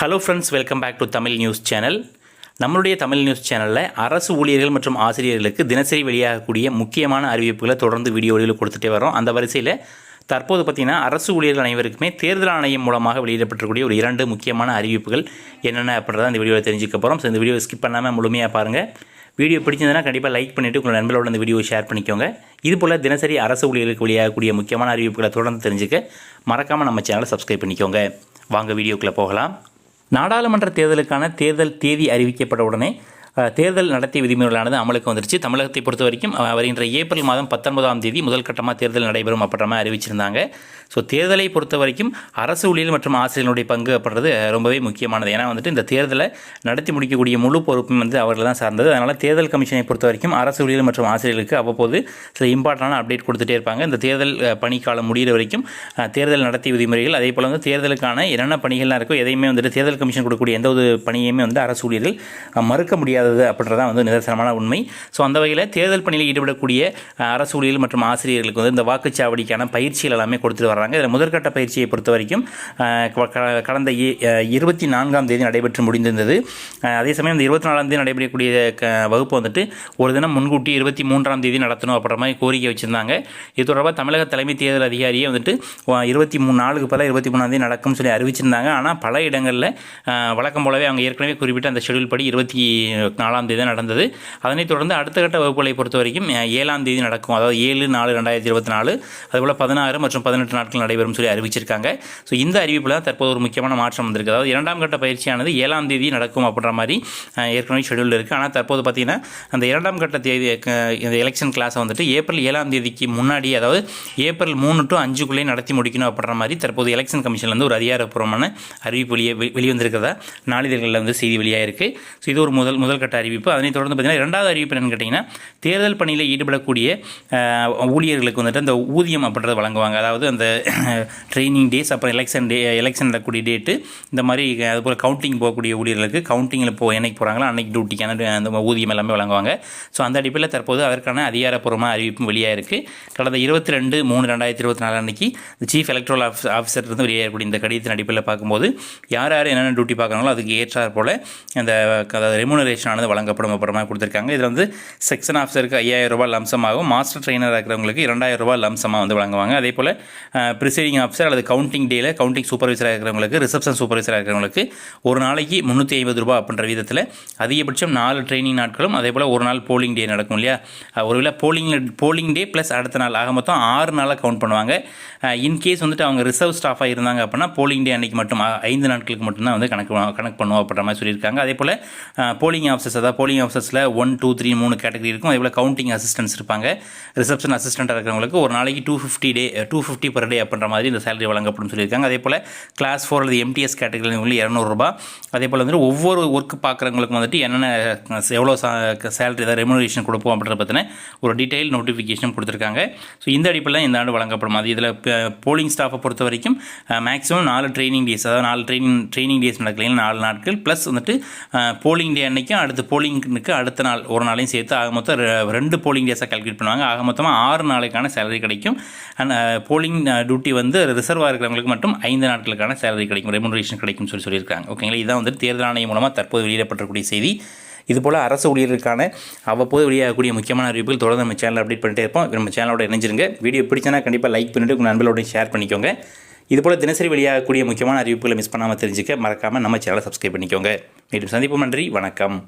Hello friends welcome back to Tamil news channel நம்மளுடைய Tamil news சேனலில் அரசு ஊழியர்கள் மற்றும் ஆசிரியர்களுக்கு தினசரி வெளியாகக்கூடிய முக்கியமான அறிவிப்புகளை தொடர்ந்து வீடியோவில் கொடுத்துட்டே வரோம் அந்த வரிசையில் தற்போது பார்த்திங்கன்னா அரசு ஊழியர்கள் அனைவருக்குமே தேர்தல் ஆணையம் மூலமாக வெளியிடப்பட்டிருக்கக்கூடிய ஒரு இரண்டு முக்கியமான அறிவிப்புகள் என்னென்ன அப்படின்றத இந்த வீடியோவில் தெரிஞ்சுக்க போகிறோம் ஸோ இந்த வீடியோ ஸ்கிப் பண்ணாமல் முழுமையாக பாருங்கள் வீடியோ பிடிச்சிருந்தனா கண்டிப்பாக லைக் பண்ணிவிட்டு உங்கள் நண்பர்களோட இந்த வீடியோ ஷேர் பண்ணிக்கோங்க. இது போல் தினசரி அரசு ஊழியர்களுக்கு வெளியாகக்கூடிய முக்கியமான அறிவிப்புகளை தொடர்ந்து தெரிஞ்சுக்க மறக்காமல் நம்ம சேனலை சப்ஸ்கிரைப் பண்ணிக்கோங்க. வாங்க வீடியோக்குள்ளே போகலாம். நாடாளுமன்ற தேர்தலுக்கான தேர்தல் தேதி அறிவிக்கப்பட்ட உடனே தேர்தல் நடத்தை விதிமுறைகளானது அமலுக்கு வந்துருச்சு. தமிழகத்தை பொறுத்த வரைக்கும் வருகின்ற ஏப்ரல் மாதம் பத்தொன்பதாம் தேதி முதல் கட்டமாக தேர்தல் நடைபெறும் அப்படின்ற மாதிரி அறிவிச்சிருந்தாங்க. ஸோ தேர்தலை பொறுத்த வரைக்கும் அரசு ஊழியர் மற்றும் ஆசிரியர்களுடைய பங்கு அப்படின்றது ரொம்பவே முக்கியமானது. ஏன்னா வந்துட்டு இந்த தேர்தலை நடத்தி முடிக்கக்கூடிய முழு பொறுப்பும் வந்து அவர்கள் தான் சார்ந்தது. அதனால் தேர்தல் கமிஷனை பொறுத்த வரைக்கும் அரசு ஊழியர் மற்றும் ஆசிரியர்களுக்கு அவ்வப்போது சில இம்பார்ட்டண்டான அப்டேட் கொடுத்துட்டே இருப்பாங்க. இந்த தேர்தல் பணிக்காலம் முடிகிற வரைக்கும் தேர்தல் நடத்தை விதிமுறைகள் அதே போல் வந்து தேர்தலுக்கான என்னென்ன பணிகள்லாம் இருக்கோ எதையுமே வந்துட்டு தேர்தல் கமிஷன் கொடுக்கக்கூடிய எந்த ஒரு பணியுமே வந்து அரசு ஊழியர்கள் மறுக்க முடியாது முடியாதது அப்படின்றதான் வந்து நிதர்சனமான உண்மை. ஸோ அந்த வகையில் தேர்தல் பணியில் ஈடுபடக்கூடிய அரசு ஊழியர்கள் மற்றும் ஆசிரியர்களுக்கு வந்து இந்த வாக்குச்சாவடிக்கான பயிற்சிகள் எல்லாமே கொடுத்துட்டு வர்றாங்க. இதில் முதற்கட்ட பயிற்சியை பொறுத்த வரைக்கும் க- க- கடந்த இ- இருபத்தி நான்காம் தேதி நடைபெற்று முடிந்திருந்தது. அதே சமயம் இந்த இருபத்தி நாலாம் தேதி நடைபெறக்கூடிய வகுப்பு வந்துட்டு ஒரு தினம் முன்கூட்டி இருபத்தி மூன்றாம் தேதி நடத்தணும் அப்படின்ற மாதிரி கோரிக்கை வச்சுருந்தாங்க. இது தொடர்பாக தமிழக தலைமை தேர்தல் அதிகாரியே வந்துட்டு இருபத்தி மூணு நாளுக்கு பல இருபத்தி மூணாம் தேதி நடக்கும்னு சொல்லி அறிவிச்சிருந்தாங்க. ஆனால் பல இடங்களில் வழக்கம் போலவே அவங்க ஏற்கனவே குறிப்பிட்ட அந்த ஷெடியூல் படி இருபத்தி நாலாம் தேதி தான் நடந்தது. அதனைத் தொடர்ந்து அடுத்த கட்ட வகுப்புகளை பொறுத்த வரைக்கும் ஏழாம் தேதி நடக்கும். அதாவது ஏழு நாலு ரெண்டாயிரத்தி இருபத்தி நாலு அதுபோல் பதினாறு மற்றும் பதினெட்டு நாட்கள் நடைபெறும் சொல்லி அறிவிச்சிருக்காங்க. ஸோ இந்த அறிவிப்பில் தான் தற்போது ஒரு முக்கியமான மாற்றம் வந்திருக்கு. அதாவது இரண்டாம் கட்ட பயிற்சியானது ஏழாம் தேதி நடக்கும் அப்படின்ற மாதிரி ஏற்கனவே ஷெடியூல் இருக்குது ஆனால் தற்போது பார்த்தீங்கன்னா அந்த இரண்டாம் கட்ட தேதி இந்த எலெக்ஷன் கிளாஸை வந்துட்டு ஏப்ரல் ஏழாம் தேதிக்கு முன்னாடி அதாவது ஏப்ரல் மூணு டு அஞ்சுக்குள்ளே நடத்தி முடிக்கணும் அப்படின்ற மாதிரி தற்போது எலெக்ஷன் கமிஷன்லேருந்து ஒரு அதிகாரப்பூர்வமான அறிவிப்பு வெளியே வெளிவந்திருக்கிறதா நாளிதழ்களில் வந்து செய்தி வெளியாயிருக்கு. ஸோ இது ஒரு முதல் முதல் கட்ட அறிவிப்பு. அதனைத் தொடர்ந்து பார்த்தீங்கன்னா இரண்டாவது அறிவிப்பு என்னென்னு கேட்டிங்கன்னா தேர்தல் பணியில் ஈடுபடக்கூடிய ஊழியர்களுக்கு வந்துட்டு அந்த ஊதியம் அப்படின்றத வழங்குவாங்க. அதாவது அந்த ட்ரைனிங் டேஸ் அப்புறம் எலெக்ஷன் டே எலெக்ஷன் நடக்கூடிய டேட்டு இந்த மாதிரி அதுபோல் கவுண்டிங் போகக்கூடிய ஊழியர்களுக்கு கவுண்டிங்கில் போ என்னைக்கு போகிறாங்களோ அன்னைக்கு டியூட்டிக்கான அந்த ஊதியம் எல்லாமே வழங்குவாங்க. ஸோ அந்த அடிப்படையில் தற்போது அதற்கான அதிகாரப்பூர்வமாக அறிவிப்பும் வெளியாக இருக்குது கடந்த இருபத்தி ரெண்டு மூணு ரெண்டாயிரத்தி இருபத்தி நாலு அன்னைக்கு சீஃப் எலக்ட்ரல் ஆஃப் ஆஃபீஸர் இருந்து வெளியாகக்கூடிய இந்த கடிதத்தின் அடிப்படையில் பார்க்கும்போது யார் யார் என்னென்ன டியூட்டி பார்க்குறாங்களோ அதுக்கு ஏற்றார் போல் அந்த ரெமுனரேஷன் ஆனது வழங்கப்படும் அப்புறமா கொடுத்துருக்காங்க. இதில் வந்து செக்ஷன் ஆஃபீஸருக்கு ஐயாயிரம் ரூபாய் லம்சமாகவும் மாஸ்டர் ட்ரெயினராக இருக்கிறவங்களுக்கு இரண்டாயிரம் ரூபாய் லம்சமாக வந்து வழங்குவாங்க. அதே போல் ப்ரிசைடிங் ஆஃபீஸர் அல்லது கவுண்டிங் டேயில் கவுண்டிங் சூப்பர்வைசராக இருக்கிறவங்களுக்கு ரிசப்ஷன் சூப்பர்வைசராக இருக்கிறவங்களுக்கு ஒரு நாளைக்கு முந்நூற்றி ஐம்பது ரூபாய் அப்படின்ற விதத்தில் அதிகபட்சம் நாலு ட்ரைனிங் நாட்களும் அதே போல் ஒரு நாள் போலிங் டே நடக்கும் இல்லையா? ஒருவேளை போலிங் போலிங் டே ப்ளஸ் அடுத்த நாள். ஆக மொத்தம் ஆறு நாளாக கவுண்ட் பண்ணுவாங்க. இன்கேஸ் வந்துட்டு அவங்க ரிசர்வ் ஸ்டாஃபாக இருந்தாங்க அப்படின்னா போலிங் டே அன்னைக்கு மட்டும் ஐந்து நாட்களுக்கு மட்டும்தான் வந்து கணக்கு கணக்கு பண்ணுவோம் அப்படின்ற மாதிரி சொல்லியிருக்காங்க. அதே போல் போலிங் ஆஃபீஸர்ஸ் அதாவது போலிங் ஆஃபீஸர்ஸில் ஒன் டூ த்ரீ மூணு கேட்டகரி இருக்கும். அதே போல் கவுண்டிங் அசிஸ்டன்ஸ் இருப்பாங்க ரிசப்ஷன் அசிஸ்டண்ட்டாக இருக்கிறவங்களுக்கு ஒரு நாளைக்கு two fifty day two fifty per day அப்படின்ற மாதிரி இந்த சேலரி வழங்கப்படும் சொல்லியிருக்காங்க. அதே போல் கிளாஸ் ஃபோர் அல்லது எம்டிஎஸ் கேட்டகரி இரநூறுபா அதே போல் வந்துட்டு ஒவ்வொரு ஒர்க் பார்க்குறவங்களுக்கு வந்துட்டு என்னென்ன எவ்வளோ சேலரி ஏதாவது ரெமுனரேஷன் கொடுப்போம் அப்படின்றத பற்றின ஒரு டீட்டெயில் நோட்டிஃபிகேஷன் கொடுத்துருக்காங்க. ஸோ இந்த அடிப்படையில் இந்த ஆண்டு வழங்கப்படும். அது இதில் போலிங் ஸ்டாஃபை பொறுத்த வரைக்கும் மேக்ஸிமம் நாலு ட்ரைனிங் டேஸ் அதாவது நாலு ட்ரைனிங் ட்ரைனிங் டேஸ் நடக்கலைங்க நாலு நாட்கள் ப்ளஸ் வந்துட்டு போலிங் டே அன்னைக்கும் அடுத்து போலிங்க்கு அடுத்த நாள் ஒரு நாளையும் சேர்த்து ஆக மொத்தம் ரெண்டு போலிங் டேஸாக கால்குலேட் பண்ணுவாங்க. ஆக மொத்தமாக ஆறு நாளைக்கான சேலரி கிடைக்கும். அண்ட் போலிங் டியூட்டி வந்து ரிசர்வாக இருக்கிறவங்களுக்கு மட்டும் ஐந்து நாட்களுக்கான சேலரி கிடைக்கும். ரெமுனரேஷன் கிடைக்கும்னு சொல்லி சொல்லியிருக்காங்க. ஓகேங்களா இதான் வந்துட்டு தேர்தல் ஆணையம் மூலமாக தற்போது வெளியிடப்பட்டிருக்கக்கூடிய செய்தி. இதுபோல் அரசு ஊழியர்களுக்கான அவ்வப்போது வெளியாகக்கூடிய முக்கியமான அறிவிப்புகள் தொடர்ந்து நம்ம சேனல் அப்டேட் பண்ணிட்டே இருப்போம். நம்ம சேனலோட இணைஞ்சிருங்க. வீடியோ பிடிச்சனா கண்டிப்பாக லைக் பண்ணிவிட்டு உங்கள் நண்பர்களோட ஷேர் பண்ணிக்கோங்க. இதுபோல் தினசரி வெளியாகக்கூடிய முக்கியமான அறிவிப்புகளை மிஸ் பண்ணாமல் தெரிஞ்சுக்க மறக்காமல் நம்ம சேனலை சப்ஸ்கிரைப் பண்ணிக்கோங்க. மீண்டும் சந்திப்பு நன்றி. வணக்கம்.